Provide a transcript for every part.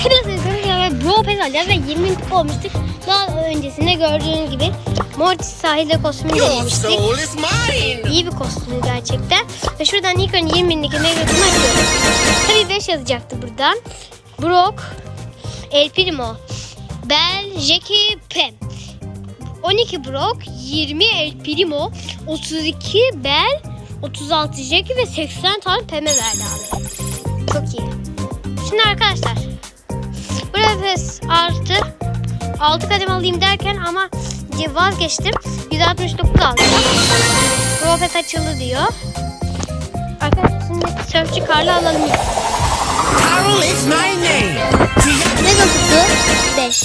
Hepinize görüşürüz ve Bro Pes alacağız ve 20 kupa olmuştuk. Daha öncesinde gördüğünüz gibi Mortis sahilde kostümü denemiştik. İyi bir kostüm gerçekten. Ve şuradan ilk önce 20 binlik mega kutumu. Tabii 5 yazacaktı buradan. Brock, El Primo, Bell, Jackie, Pam. 12 Brock, 20 El Primo, 32 Bell, 36 Jackie ve 80 tane Pam'e verdi abi. Çok iyi. Şimdi arkadaşlar. Pes artı 6 kadem alayım derken ama vazgeçtim. 169 aldım. Profet açıldı diyor. Arkadaşlar şimdi sörfçü karlı alalım. Carol is my name. Mega kutu 5.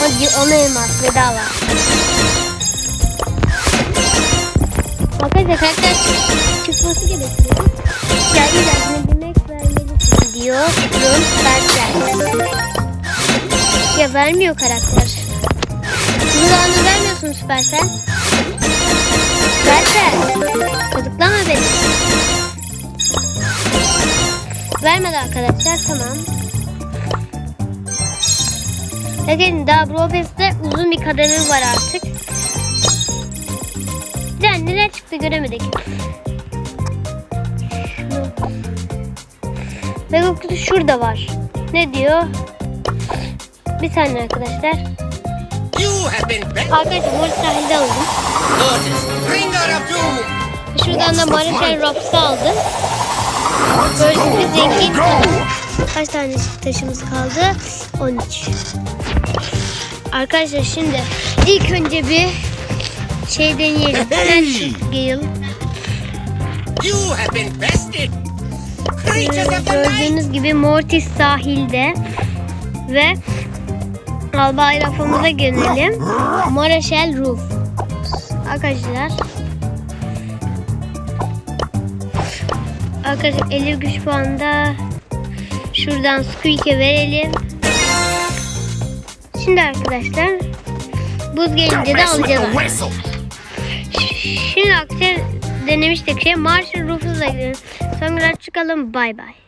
Hadi ona elmas bedava. Arkadaşlar karakter çıkması gerekiyor. Ya ileride demek vermelisin diyor. Vermiyor karakter. Bunu daha önce vermiyorsun Süpersel. Süpersel. Kazıklama beni. Vermedi arkadaşlar tamam. Bakın daha Brofest'te uzun bir kademi var artık. Yani neler çıktı göremedik. Kutu şurada var. Ne diyor? Bir saniye arkadaşlar. You have been. Arkadaşlar mor sahilde aldım. Şuradan da Maricel Raps'ı aldım. Böyle bir zengin. Kaç tane taşımız kaldı? 13. Arkadaşlar şimdi ilk önce bir şey deneyelim. Hey! Gale. You have been bested. Ee. Gördüğünüz gibi Mortis sahilde ve Albay rafımıza gelelim. Marshall Roof. Arkadaşlar. Arkadaşlar 50 güç puanda şuradan Squeak'e verelim. Şimdi arkadaşlar buz gelince de alacağız. Şimdi arkadaşlar denemiştik şey Marshall Roof'umuza gidelim. Sonra çıkalım bay bay.